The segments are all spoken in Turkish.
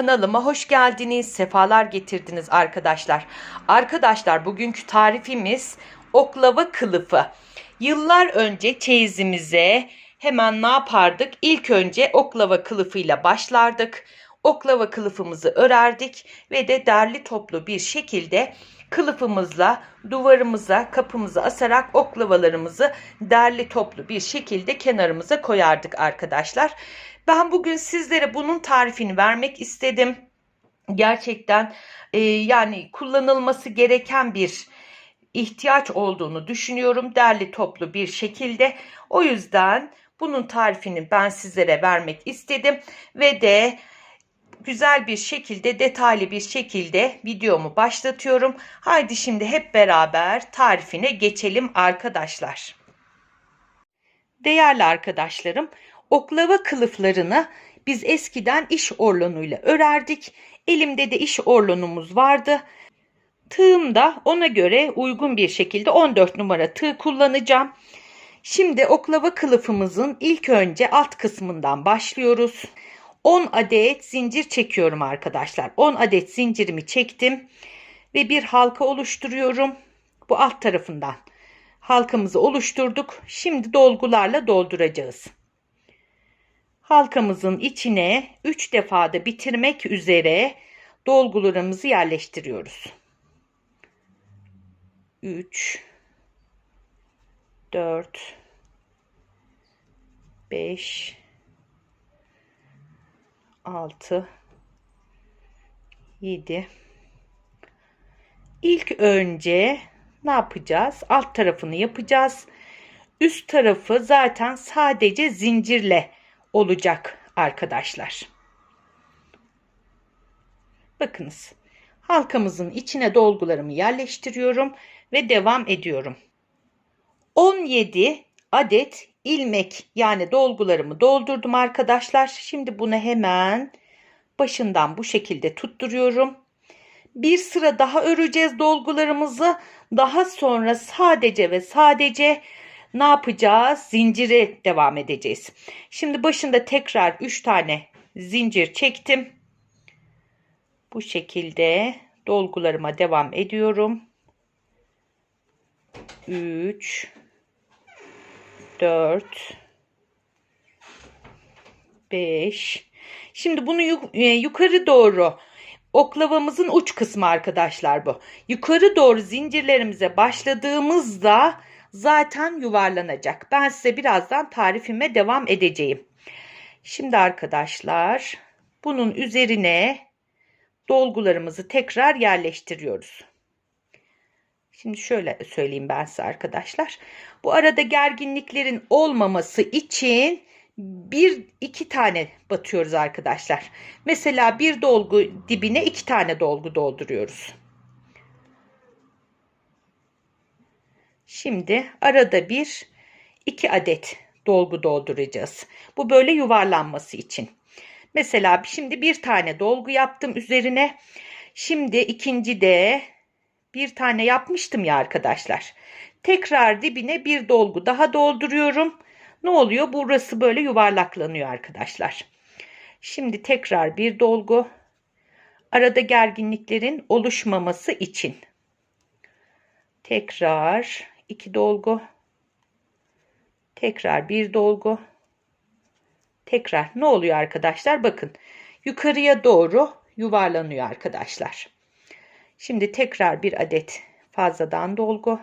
Kanalıma hoş geldiniz, sefalar getirdiniz arkadaşlar. Arkadaşlar bugünkü tarifimiz oklava kılıfı. Yıllar önce çeyizimize hemen ne yapardık? İlk önce oklava kılıfıyla başlardık. Oklava kılıfımızı örerdik ve de derli toplu bir şekilde kılıfımızla duvarımıza, kapımıza asarak oklavalarımızı derli toplu bir şekilde kenarımıza koyardık arkadaşlar. Ben bugün sizlere bunun tarifini vermek istedim. Gerçekten e, yani kullanılması gereken bir ihtiyaç olduğunu düşünüyorum derli toplu bir şekilde. O yüzden bunun tarifini ben sizlere vermek istedim ve de güzel bir şekilde detaylı bir şekilde videomu başlatıyorum. Haydi şimdi hep beraber tarifine geçelim arkadaşlar. Değerli arkadaşlarım, oklava kılıflarını biz eskiden iş orlonuyla örerdik. Elimde de iş orlonumuz vardı. Tığım da ona göre uygun bir şekilde 14 numara tığ kullanacağım. Şimdi oklava kılıfımızın ilk önce alt kısmından başlıyoruz. 10 adet zincir çekiyorum arkadaşlar. 10 adet zincirimi çektim ve bir halka oluşturuyorum. Bu alt tarafından halkamızı oluşturduk. Şimdi dolgularla dolduracağız. Halkamızın içine 3 defada bitirmek üzere dolgularımızı yerleştiriyoruz. 3 4 5 6 7 İlk önce ne yapacağız? Alt tarafını yapacağız. Üst tarafı zaten sadece zincirle olacak arkadaşlar. Bakınız. Halkamızın içine dolgularımı yerleştiriyorum ve devam ediyorum. 17 adet ilmek yani dolgularımı doldurdum arkadaşlar. Şimdi bunu hemen başından bu şekilde tutturuyorum. Bir sıra daha öreceğiz dolgularımızı. Daha sonra sadece ve sadece ne yapacağız? Zinciri devam edeceğiz. Şimdi başında tekrar 3 tane zincir çektim. Bu şekilde dolgularıma devam ediyorum. 3 4 5 Şimdi bunu e, yukarı doğru oklavamızın uç kısmı arkadaşlar bu. Yukarı doğru zincirlerimize başladığımızda zaten yuvarlanacak. Ben size birazdan tarifime devam edeceğim. Şimdi arkadaşlar bunun üzerine dolgularımızı tekrar yerleştiriyoruz. Şimdi şöyle söyleyeyim ben size arkadaşlar. Bu arada gerginliklerin olmaması için bir iki tane batıyoruz arkadaşlar. Mesela bir dolgu dibine iki tane dolgu dolduruyoruz. Şimdi arada bir iki adet dolgu dolduracağız. Bu böyle yuvarlanması için. Mesela şimdi bir tane dolgu yaptım üzerine. Şimdi ikinci de bir tane yapmıştım ya arkadaşlar. Tekrar dibine bir dolgu daha dolduruyorum. Ne oluyor? Burası böyle yuvarlaklanıyor arkadaşlar. Şimdi tekrar bir dolgu. Arada gerginliklerin oluşmaması için. Tekrar iki dolgu. Tekrar bir dolgu. Tekrar ne oluyor arkadaşlar? Bakın yukarıya doğru yuvarlanıyor arkadaşlar. Şimdi tekrar bir adet fazladan dolgu.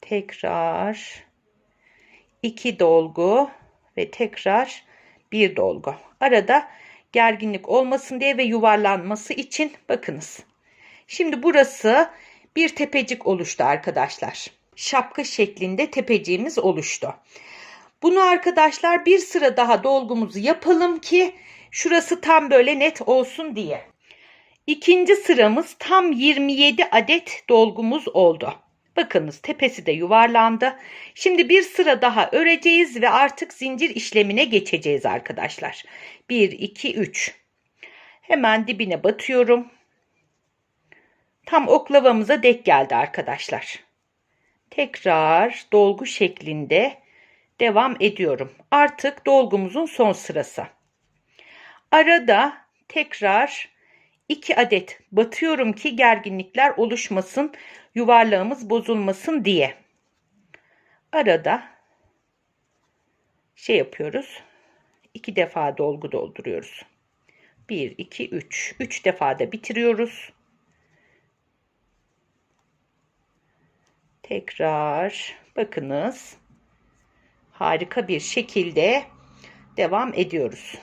Tekrar iki dolgu ve tekrar bir dolgu. Arada gerginlik olmasın diye ve yuvarlanması için bakınız. Şimdi burası bir tepecik oluştu arkadaşlar. Şapka şeklinde tepeciğimiz oluştu. Bunu arkadaşlar bir sıra daha dolgumuzu yapalım ki şurası tam böyle net olsun diye. İkinci sıramız tam 27 adet dolgumuz oldu. Bakınız tepesi de yuvarlandı. Şimdi bir sıra daha öreceğiz ve artık zincir işlemine geçeceğiz arkadaşlar. 1, 2, 3. Hemen dibine batıyorum. Tam oklavamıza dek geldi arkadaşlar. Tekrar dolgu şeklinde devam ediyorum. Artık dolgumuzun son sırası. Arada tekrar 2 adet batıyorum ki gerginlikler oluşmasın, yuvarlağımız bozulmasın diye. Arada şey yapıyoruz. 2 defa dolgu dolduruyoruz. 1 2 3. 3 defa da bitiriyoruz. Tekrar bakınız. Harika bir şekilde devam ediyoruz.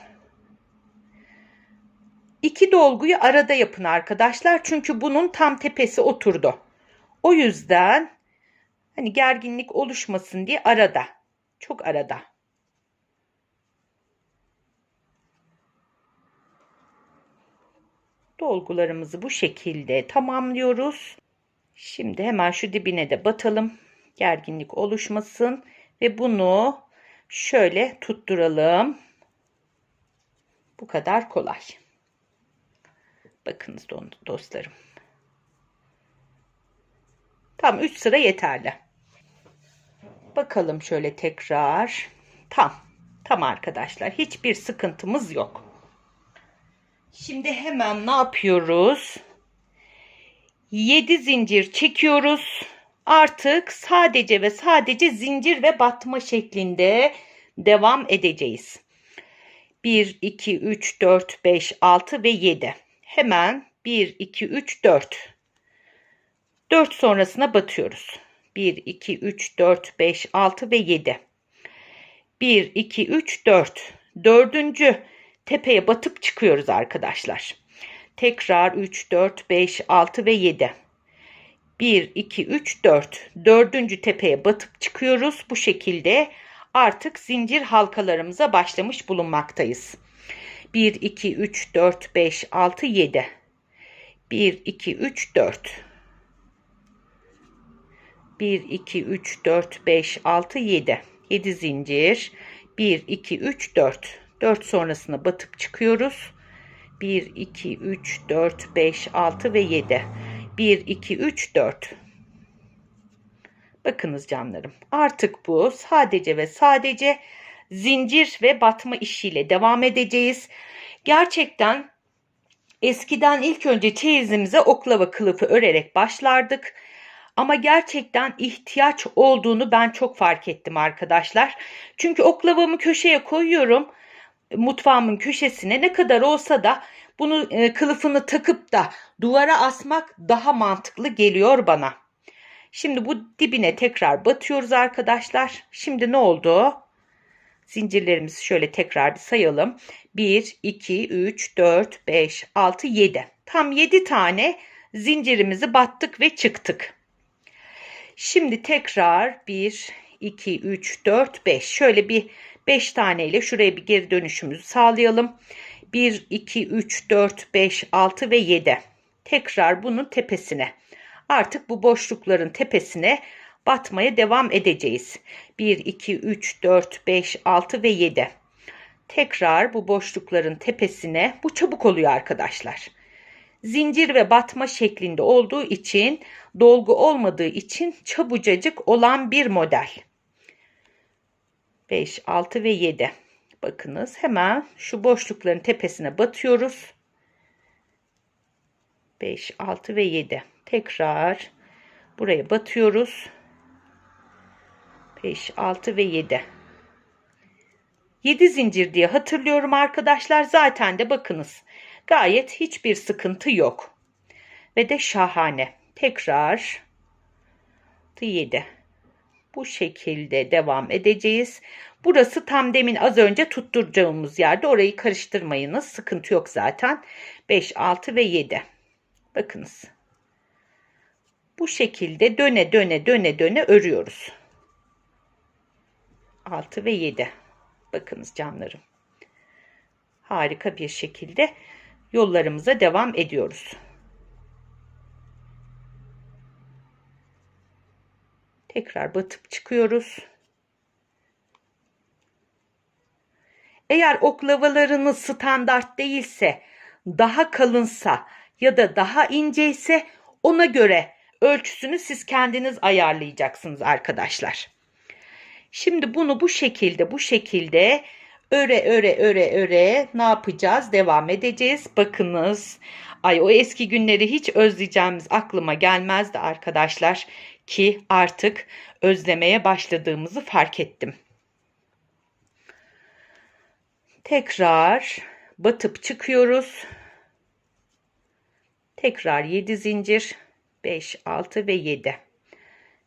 İki dolguyu arada yapın arkadaşlar. Çünkü bunun tam tepesi oturdu. O yüzden hani gerginlik oluşmasın diye arada. Çok arada. Dolgularımızı bu şekilde tamamlıyoruz. Şimdi hemen şu dibine de batalım. Gerginlik oluşmasın ve bunu şöyle tutturalım. Bu kadar kolay. Bakınız dostlarım. Tam 3 sıra yeterli. Bakalım şöyle tekrar. Tam. Tam arkadaşlar. Hiçbir sıkıntımız yok. Şimdi hemen ne yapıyoruz? 7 zincir çekiyoruz. Artık sadece ve sadece zincir ve batma şeklinde devam edeceğiz. 1, 2, 3, 4, 5, 6 ve 7. Hemen 1, 2, 3, 4. 4 sonrasına batıyoruz. 1, 2, 3, 4, 5, 6 ve 7. 1, 2, 3, 4. Dördüncü tepeye batıp çıkıyoruz arkadaşlar. Tekrar 3, 4, 5, 6 ve 7. 1, 2, 3, 4. Dördüncü tepeye batıp çıkıyoruz. Bu şekilde artık zincir halkalarımıza başlamış bulunmaktayız. 1, 2, 3, 4, 5, 6, 7. 1, 2, 3, 4. 1, 2, 3, 4, 5, 6, 7. 7 zincir. 1, 2, 3, 4. 4 sonrasına batıp çıkıyoruz. 1, 2, 3, 4, 5, 6 ve 7. 1, 2, 3, 4. Bakınız canlarım. Artık bu sadece ve sadece zincir ve batma işiyle devam edeceğiz. Gerçekten eskiden ilk önce çeyizimize oklava kılıfı örerek başlardık. Ama gerçekten ihtiyaç olduğunu ben çok fark ettim arkadaşlar. Çünkü oklavamı köşeye koyuyorum. Mutfağımın köşesine ne kadar olsa da bunu e, kılıfını takıp da duvara asmak daha mantıklı geliyor bana. Şimdi bu dibine tekrar batıyoruz arkadaşlar. Şimdi ne oldu? Zincirlerimizi şöyle tekrar sayalım. 1, 2, 3, 4, 5, 6, 7. Tam 7 tane zincirimizi battık ve çıktık. Şimdi tekrar 1, 2, 3, 4, 5. Şöyle bir 5 tane ile şuraya bir geri dönüşümüzü sağlayalım. 1, 2, 3, 4, 5, 6 ve 7. Tekrar bunun tepesine. Artık bu boşlukların tepesine batmaya devam edeceğiz. 1, 2, 3, 4, 5, 6 ve 7. Tekrar bu boşlukların tepesine bu çabuk oluyor arkadaşlar. Zincir ve batma şeklinde olduğu için dolgu olmadığı için çabucacık olan bir model. 5, 6 ve 7. Bakınız hemen şu boşlukların tepesine batıyoruz. 5, 6 ve 7. Tekrar buraya batıyoruz. 5, 6 ve 7. 7 zincir diye hatırlıyorum arkadaşlar. Zaten de bakınız gayet hiçbir sıkıntı yok. Ve de şahane. Tekrar 7. Bu şekilde devam edeceğiz. Burası tam demin az önce tutturacağımız yerde. Orayı karıştırmayınız. Sıkıntı yok zaten. 5, 6 ve 7. Bakınız. Bu şekilde döne döne döne döne örüyoruz. 6 ve 7. Bakınız canlarım. Harika bir şekilde yollarımıza devam ediyoruz. Tekrar batıp çıkıyoruz. Eğer oklavalarınız standart değilse, daha kalınsa ya da daha inceyse ona göre ölçüsünü siz kendiniz ayarlayacaksınız arkadaşlar. Şimdi bunu bu şekilde bu şekilde öre öre öre öre ne yapacağız? Devam edeceğiz. Bakınız. Ay o eski günleri hiç özleyeceğimiz aklıma gelmezdi arkadaşlar ki artık özlemeye başladığımızı fark ettim. Tekrar batıp çıkıyoruz. Tekrar 7 zincir 5 6 ve 7.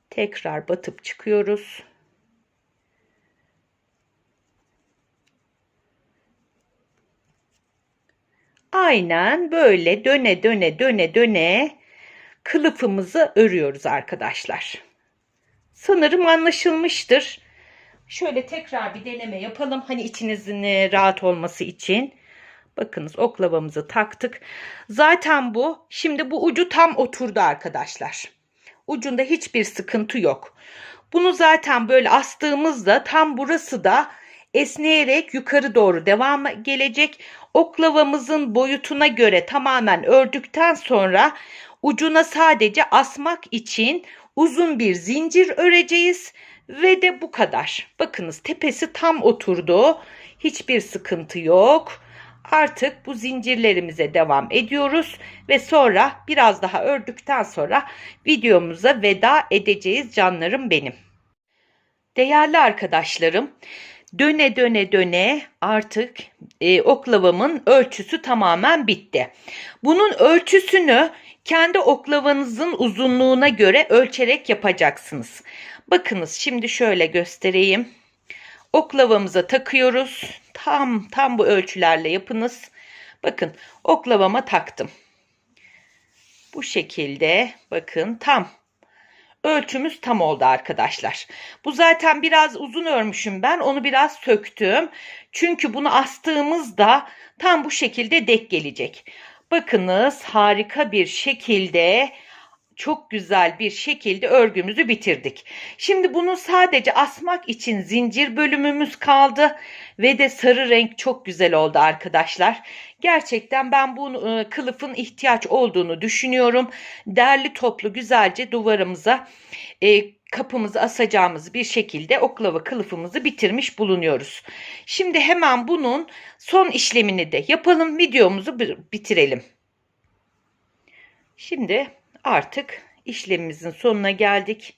Tekrar batıp çıkıyoruz. Aynen böyle döne döne döne döne kılıfımızı örüyoruz arkadaşlar. Sanırım anlaşılmıştır. Şöyle tekrar bir deneme yapalım. Hani içinizin e, rahat olması için. Bakınız oklavamızı taktık. Zaten bu şimdi bu ucu tam oturdu arkadaşlar. Ucunda hiçbir sıkıntı yok. Bunu zaten böyle astığımızda tam burası da esneyerek yukarı doğru devam gelecek. Oklavamızın boyutuna göre tamamen ördükten sonra ucuna sadece asmak için uzun bir zincir öreceğiz ve de bu kadar. Bakınız tepesi tam oturdu. Hiçbir sıkıntı yok. Artık bu zincirlerimize devam ediyoruz ve sonra biraz daha ördükten sonra videomuza veda edeceğiz canlarım benim. Değerli arkadaşlarım, döne döne döne artık e, oklavamın ölçüsü tamamen bitti. Bunun ölçüsünü kendi oklavanızın uzunluğuna göre ölçerek yapacaksınız. Bakınız şimdi şöyle göstereyim. Oklavamıza takıyoruz. Tam tam bu ölçülerle yapınız. Bakın oklavama taktım. Bu şekilde bakın tam ölçümüz tam oldu arkadaşlar. Bu zaten biraz uzun örmüşüm ben. Onu biraz söktüm. Çünkü bunu astığımızda tam bu şekilde dek gelecek. Bakınız harika bir şekilde çok güzel bir şekilde örgümüzü bitirdik. Şimdi bunu sadece asmak için zincir bölümümüz kaldı ve de sarı renk çok güzel oldu arkadaşlar. Gerçekten ben bu e, kılıfın ihtiyaç olduğunu düşünüyorum. Derli toplu güzelce duvarımıza e, kapımızı asacağımız bir şekilde oklava kılıfımızı bitirmiş bulunuyoruz. Şimdi hemen bunun son işlemini de yapalım. Videomuzu bitirelim. Şimdi artık işlemimizin sonuna geldik.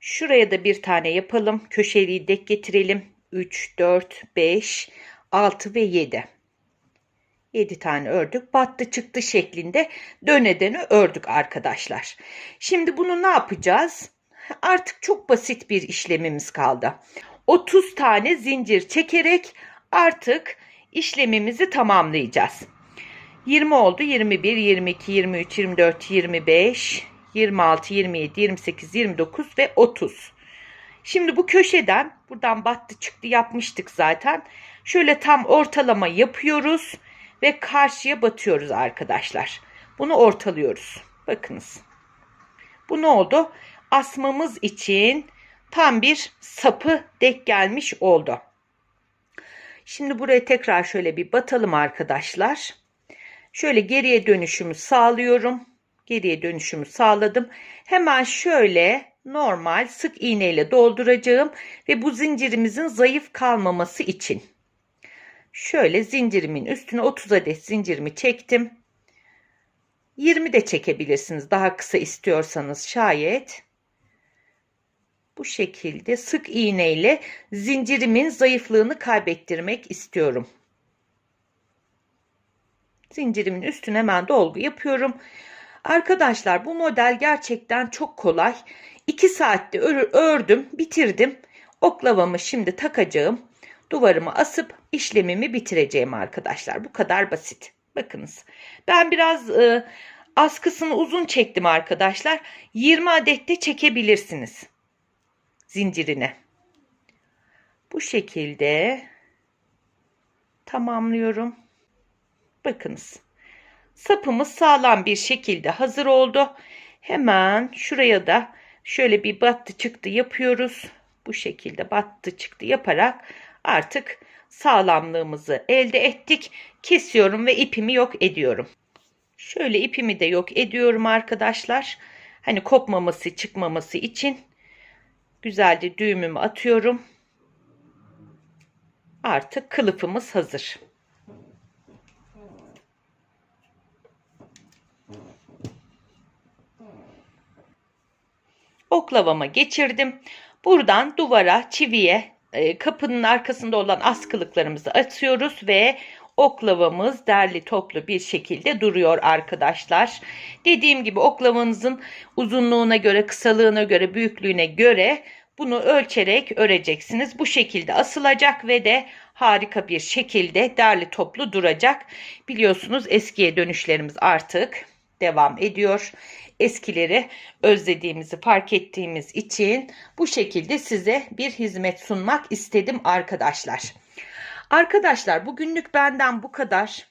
Şuraya da bir tane yapalım. Köşeliği dek getirelim. 3, 4, 5, 6 ve 7. 7 tane ördük. Battı çıktı şeklinde döne döne ördük arkadaşlar. Şimdi bunu ne yapacağız? Artık çok basit bir işlemimiz kaldı. 30 tane zincir çekerek artık işlemimizi tamamlayacağız. 20 oldu. 21, 22, 23, 24, 25, 26, 27, 28, 29 ve 30. Şimdi bu köşeden buradan battı çıktı yapmıştık zaten. Şöyle tam ortalama yapıyoruz ve karşıya batıyoruz arkadaşlar. Bunu ortalıyoruz. Bakınız. Bu ne oldu? Asmamız için tam bir sapı dek gelmiş oldu. Şimdi buraya tekrar şöyle bir batalım arkadaşlar. Şöyle geriye dönüşümü sağlıyorum. Geriye dönüşümü sağladım. Hemen şöyle normal sık iğneyle dolduracağım ve bu zincirimizin zayıf kalmaması için. Şöyle zincirimin üstüne 30 adet zincirimi çektim. 20 de çekebilirsiniz daha kısa istiyorsanız şayet. Bu şekilde sık iğneyle zincirimin zayıflığını kaybettirmek istiyorum. Zincirimin üstüne hemen dolgu yapıyorum. Arkadaşlar bu model gerçekten çok kolay. 2 saatte ör ördüm, bitirdim. Oklavamı şimdi takacağım. Duvarımı asıp işlemimi bitireceğim arkadaşlar. Bu kadar basit. Bakınız. Ben biraz e, askısını uzun çektim arkadaşlar. 20 adet de çekebilirsiniz. Zincirine. Bu şekilde tamamlıyorum. Bakınız. Sapımız sağlam bir şekilde hazır oldu. Hemen şuraya da şöyle bir battı çıktı yapıyoruz. Bu şekilde battı çıktı yaparak artık sağlamlığımızı elde ettik. Kesiyorum ve ipimi yok ediyorum. Şöyle ipimi de yok ediyorum arkadaşlar. Hani kopmaması çıkmaması için. Güzelce düğümümü atıyorum. Artık kılıfımız hazır. oklavama geçirdim. Buradan duvara, çiviye, e, kapının arkasında olan askılıklarımızı atıyoruz ve oklavamız derli toplu bir şekilde duruyor arkadaşlar. Dediğim gibi oklavanızın uzunluğuna göre, kısalığına göre, büyüklüğüne göre bunu ölçerek öreceksiniz. Bu şekilde asılacak ve de harika bir şekilde derli toplu duracak. Biliyorsunuz eskiye dönüşlerimiz artık devam ediyor. Eskileri özlediğimizi fark ettiğimiz için bu şekilde size bir hizmet sunmak istedim arkadaşlar. Arkadaşlar bugünlük benden bu kadar.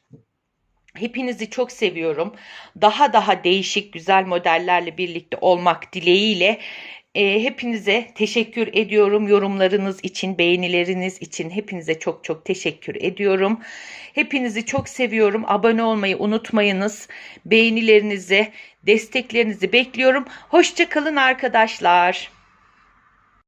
Hepinizi çok seviyorum. Daha daha değişik güzel modellerle birlikte olmak dileğiyle e, hepinize teşekkür ediyorum. Yorumlarınız için, beğenileriniz için hepinize çok çok teşekkür ediyorum. Hepinizi çok seviyorum. Abone olmayı unutmayınız. Beğenilerinizi, desteklerinizi bekliyorum. Hoşçakalın arkadaşlar.